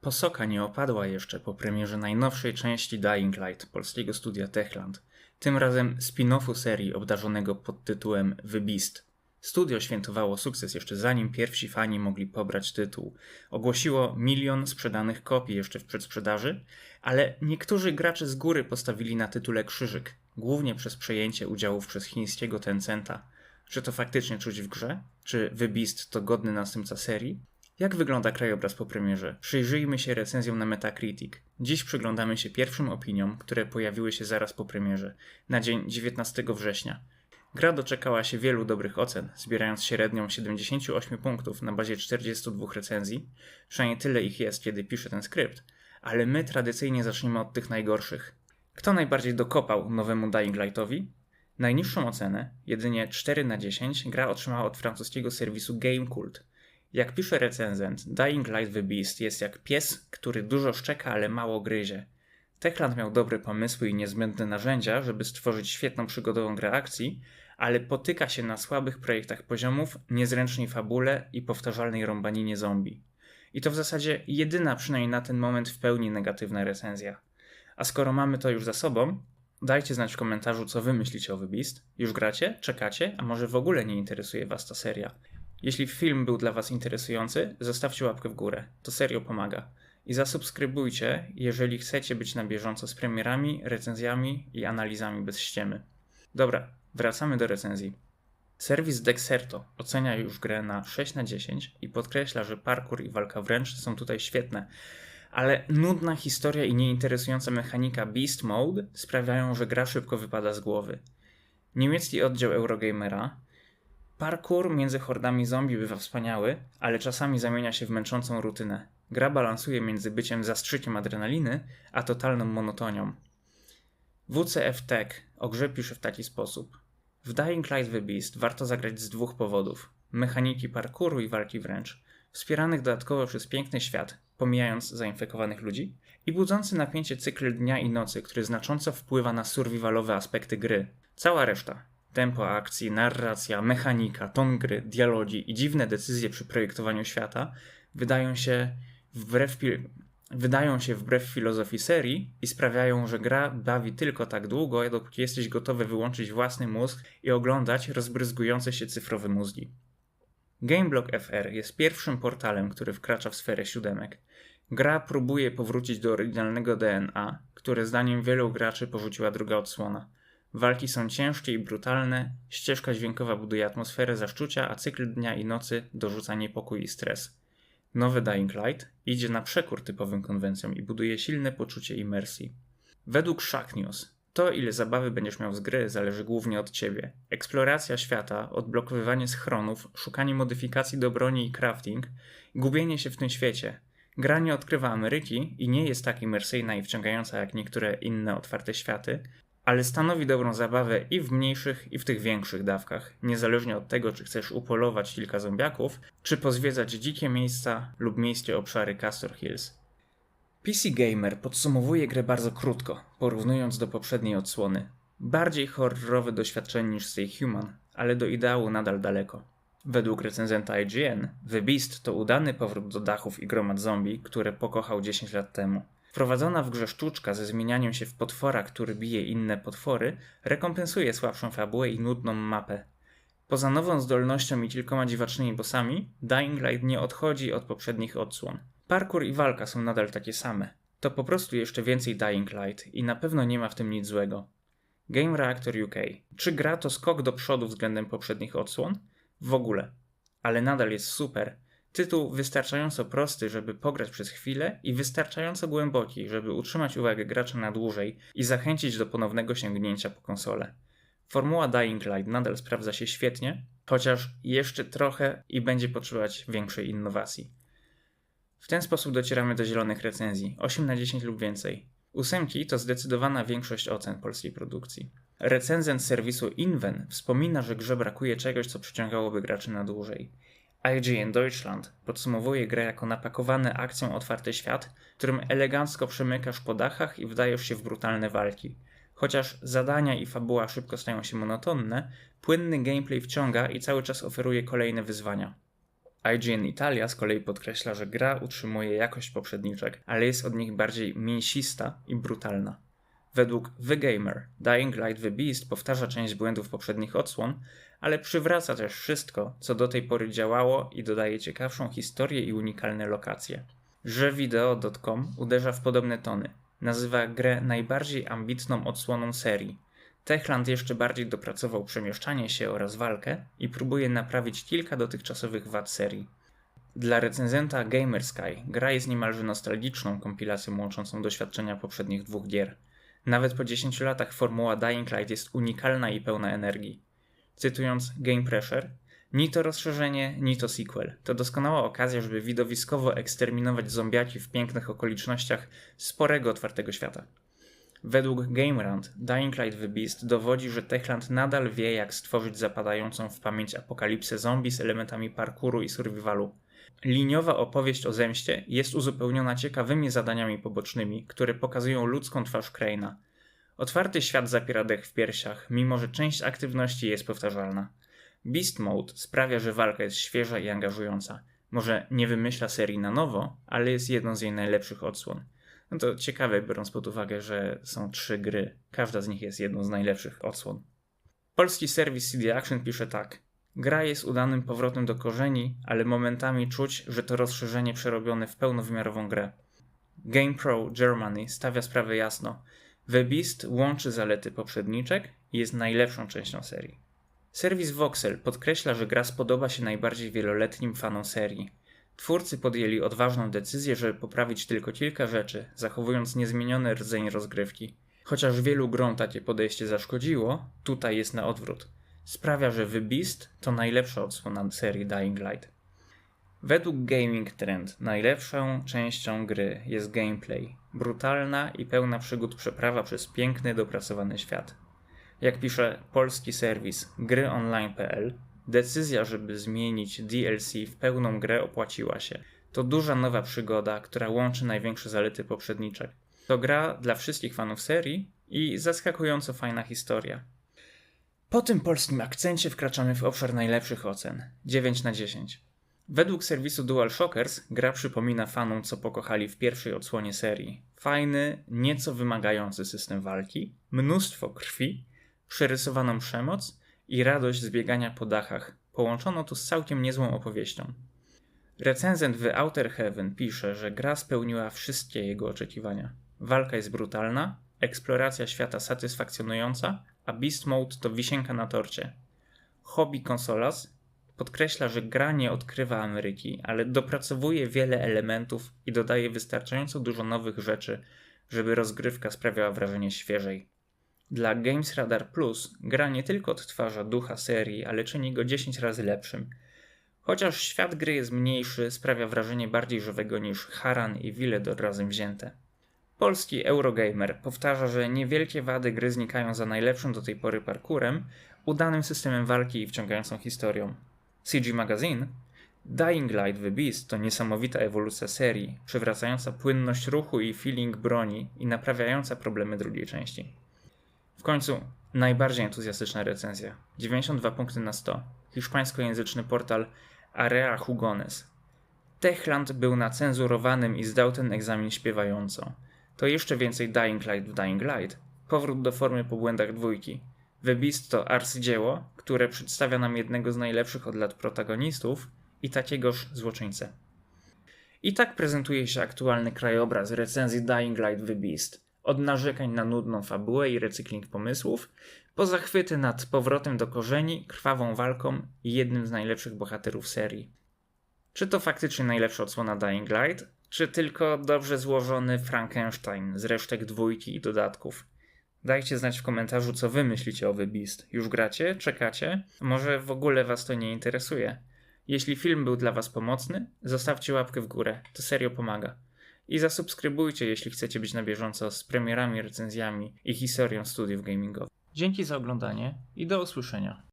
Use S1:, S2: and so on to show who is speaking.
S1: Posoka nie opadła jeszcze po premierze najnowszej części Dying Light polskiego studia Techland, tym razem spin-offu serii obdarzonego pod tytułem The Beast. Studio świętowało sukces jeszcze zanim pierwsi fani mogli pobrać tytuł. Ogłosiło milion sprzedanych kopii jeszcze w przedsprzedaży, ale niektórzy gracze z góry postawili na tytule krzyżyk, głównie przez przejęcie udziałów przez chińskiego Tencenta. Czy to faktycznie czuć w grze? Czy The Beast to godny następca serii? Jak wygląda krajobraz po premierze? Przyjrzyjmy się recenzjom na Metacritic. Dziś przyglądamy się pierwszym opiniom, które pojawiły się zaraz po premierze, na dzień 19 września. Gra doczekała się wielu dobrych ocen, zbierając średnią 78 punktów na bazie 42 recenzji. Przynajmniej tyle ich jest, kiedy piszę ten skrypt, ale my tradycyjnie zaczniemy od tych najgorszych. Kto najbardziej dokopał nowemu Dying Lightowi? Najniższą ocenę, jedynie 4 na 10, gra otrzymała od francuskiego serwisu Gamecult. Jak pisze recenzent, Dying Light the Beast jest jak pies, który dużo szczeka, ale mało gryzie. Techland miał dobre pomysły i niezbędne narzędzia, żeby stworzyć świetną przygodową grę akcji, ale potyka się na słabych projektach poziomów, niezręcznej fabule i powtarzalnej rąbaninie zombie. I to w zasadzie jedyna, przynajmniej na ten moment, w pełni negatywna recenzja. A skoro mamy to już za sobą, dajcie znać w komentarzu, co wy myślicie o Beast. Już gracie? Czekacie? A może w ogóle nie interesuje was ta seria? Jeśli film był dla was interesujący, zostawcie łapkę w górę. To serio pomaga. I zasubskrybujcie, jeżeli chcecie być na bieżąco z premierami, recenzjami i analizami bez ściemy. Dobra, wracamy do recenzji. Serwis Dexerto ocenia już grę na 6 na 10 i podkreśla, że parkour i walka wręcz są tutaj świetne, ale nudna historia i nieinteresująca mechanika Beast Mode sprawiają, że gra szybko wypada z głowy. Niemiecki oddział Eurogamera Parkour między hordami zombie bywa wspaniały, ale czasami zamienia się w męczącą rutynę. Gra balansuje między byciem zastrzykiem adrenaliny, a totalną monotonią. WCF Tech o pisze w taki sposób. W Dying Light the Beast warto zagrać z dwóch powodów. Mechaniki parkouru i walki wręcz, wspieranych dodatkowo przez piękny świat, pomijając zainfekowanych ludzi, i budzący napięcie cykl dnia i nocy, który znacząco wpływa na survivalowe aspekty gry. Cała reszta, tempo akcji, narracja, mechanika, ton gry, dialogi i dziwne decyzje przy projektowaniu świata wydają się wbrew, wydają się wbrew filozofii serii i sprawiają, że gra bawi tylko tak długo, dopóki jesteś gotowy wyłączyć własny mózg i oglądać rozbryzgujące się cyfrowe mózgi. Gameblock FR jest pierwszym portalem, który wkracza w sferę siódemek. Gra próbuje powrócić do oryginalnego DNA, które zdaniem wielu graczy porzuciła druga odsłona. Walki są ciężkie i brutalne, ścieżka dźwiękowa buduje atmosferę zaszczucia, a cykl dnia i nocy dorzuca niepokój i stres. Nowy Dying Light idzie na przekór typowym konwencjom i buduje silne poczucie imersji. Według Shack News, to ile zabawy będziesz miał z gry zależy głównie od ciebie. Eksploracja świata, odblokowywanie schronów, szukanie modyfikacji do broni i crafting, gubienie się w tym świecie. Gra nie odkrywa Ameryki i nie jest tak imersyjna i wciągająca jak niektóre inne otwarte światy, ale stanowi dobrą zabawę i w mniejszych, i w tych większych dawkach, niezależnie od tego, czy chcesz upolować kilka zombiaków, czy pozwiedzać dzikie miejsca lub miejskie obszary Castor Hills. PC Gamer podsumowuje grę bardzo krótko, porównując do poprzedniej odsłony. Bardziej horrorowe doświadczenie niż Stay Human, ale do ideału nadal daleko. Według recenzenta IGN, The Beast to udany powrót do dachów i gromad zombie, które pokochał 10 lat temu. Wprowadzona w grze sztuczka ze zmienianiem się w potwora, który bije inne potwory, rekompensuje słabszą fabułę i nudną mapę. Poza nową zdolnością i kilkoma dziwacznymi bossami, Dying Light nie odchodzi od poprzednich odsłon. Parkour i walka są nadal takie same. To po prostu jeszcze więcej Dying Light i na pewno nie ma w tym nic złego. Game Reactor UK. Czy gra to skok do przodu względem poprzednich odsłon? W ogóle. Ale nadal jest super Tytuł wystarczająco prosty, żeby pograć przez chwilę i wystarczająco głęboki, żeby utrzymać uwagę gracza na dłużej i zachęcić do ponownego sięgnięcia po konsolę. Formuła Dying Light nadal sprawdza się świetnie, chociaż jeszcze trochę i będzie potrzebować większej innowacji. W ten sposób docieramy do zielonych recenzji 8 na 10 lub więcej. Ósemki to zdecydowana większość ocen polskiej produkcji. Recenzent serwisu Inven wspomina, że grze brakuje czegoś, co przyciągałoby graczy na dłużej. IGN Deutschland podsumowuje grę jako napakowany akcją otwarty świat, którym elegancko przemykasz po dachach i wdajesz się w brutalne walki. Chociaż zadania i fabuła szybko stają się monotonne, płynny gameplay wciąga i cały czas oferuje kolejne wyzwania. IGN Italia z kolei podkreśla, że gra utrzymuje jakość poprzedniczek, ale jest od nich bardziej mięsista i brutalna. Według The Gamer, Dying Light The Beast powtarza część błędów poprzednich odsłon, ale przywraca też wszystko, co do tej pory działało i dodaje ciekawszą historię i unikalne lokacje. Żevideo.com uderza w podobne tony. Nazywa grę najbardziej ambitną odsłoną serii. Techland jeszcze bardziej dopracował przemieszczanie się oraz walkę i próbuje naprawić kilka dotychczasowych wad serii. Dla recenzenta Gamersky gra jest niemalże nostalgiczną kompilacją łączącą doświadczenia poprzednich dwóch gier. Nawet po 10 latach formuła Dying Light jest unikalna i pełna energii. Cytując Game Pressure, ni to rozszerzenie, ni to sequel. To doskonała okazja, żeby widowiskowo eksterminować zombiaki w pięknych okolicznościach sporego otwartego świata. Według GameRant, Dying Light The Beast dowodzi, że Techland nadal wie, jak stworzyć zapadającą w pamięć apokalipsę zombie z elementami parkouru i survivalu. Liniowa opowieść o zemście jest uzupełniona ciekawymi zadaniami pobocznymi, które pokazują ludzką twarz Kraina. Otwarty świat zapiera dech w piersiach, mimo że część aktywności jest powtarzalna. Beast Mode sprawia, że walka jest świeża i angażująca. Może nie wymyśla serii na nowo, ale jest jedną z jej najlepszych odsłon. No to ciekawe, biorąc pod uwagę, że są trzy gry. Każda z nich jest jedną z najlepszych odsłon. Polski serwis CD Action pisze tak. Gra jest udanym powrotem do korzeni, ale momentami czuć, że to rozszerzenie przerobione w pełnowymiarową grę. GamePro Germany stawia sprawę jasno. The Beast łączy zalety poprzedniczek i jest najlepszą częścią serii. Serwis Voxel podkreśla, że gra spodoba się najbardziej wieloletnim fanom serii. Twórcy podjęli odważną decyzję, żeby poprawić tylko kilka rzeczy, zachowując niezmieniony rdzeń rozgrywki. Chociaż wielu grom takie podejście zaszkodziło, tutaj jest na odwrót. Sprawia, że The Beast to najlepsza odsłona serii Dying Light. Według Gaming Trend najlepszą częścią gry jest gameplay. Brutalna i pełna przygód przeprawa przez piękny, dopracowany świat. Jak pisze polski serwis gryonline.pl, decyzja, żeby zmienić DLC w pełną grę opłaciła się. To duża nowa przygoda, która łączy największe zalety poprzedniczek. To gra dla wszystkich fanów serii i zaskakująco fajna historia. Po tym polskim akcencie wkraczamy w obszar najlepszych ocen 9 na 10. Według serwisu DualShockers gra przypomina fanom, co pokochali w pierwszej odsłonie serii. Fajny, nieco wymagający system walki, mnóstwo krwi, przerysowaną przemoc i radość z biegania po dachach. Połączono to z całkiem niezłą opowieścią. Recenzent w Outer Heaven pisze, że gra spełniła wszystkie jego oczekiwania. Walka jest brutalna, eksploracja świata satysfakcjonująca, a Beast Mode to wisienka na torcie. Hobby Consolas podkreśla, że gra nie odkrywa Ameryki, ale dopracowuje wiele elementów i dodaje wystarczająco dużo nowych rzeczy, żeby rozgrywka sprawiała wrażenie świeżej. Dla Games Radar Plus gra nie tylko odtwarza ducha serii, ale czyni go 10 razy lepszym. Chociaż świat gry jest mniejszy, sprawia wrażenie bardziej żywego niż Haran i Villedor razem wzięte. Polski Eurogamer powtarza, że niewielkie wady gry znikają za najlepszym do tej pory parkurem, udanym systemem walki i wciągającą historią. CG Magazine Dying Light The Beast to niesamowita ewolucja serii, przywracająca płynność ruchu i feeling broni i naprawiająca problemy drugiej części. W końcu najbardziej entuzjastyczna recenzja. 92 punkty na 100. Hiszpańskojęzyczny portal Area Hugones. Techland był na cenzurowanym i zdał ten egzamin śpiewająco. To jeszcze więcej Dying Light w Dying Light. Powrót do formy po błędach dwójki. The Beast to arcydzieło, które przedstawia nam jednego z najlepszych od lat protagonistów i takiegoż złoczyńcę. I tak prezentuje się aktualny krajobraz recenzji Dying Light The Beast. Od narzekań na nudną fabułę i recykling pomysłów, po zachwyty nad powrotem do korzeni, krwawą walką i jednym z najlepszych bohaterów serii. Czy to faktycznie najlepsza odsłona Dying Light, czy tylko dobrze złożony Frankenstein z resztek dwójki i dodatków? Dajcie znać w komentarzu, co wy myślicie o The Beast. Już gracie? Czekacie? Może w ogóle was to nie interesuje? Jeśli film był dla was pomocny, zostawcie łapkę w górę. To serio pomaga. I zasubskrybujcie, jeśli chcecie być na bieżąco z premierami, recenzjami i historią studiów gamingowych. Dzięki za oglądanie i do usłyszenia.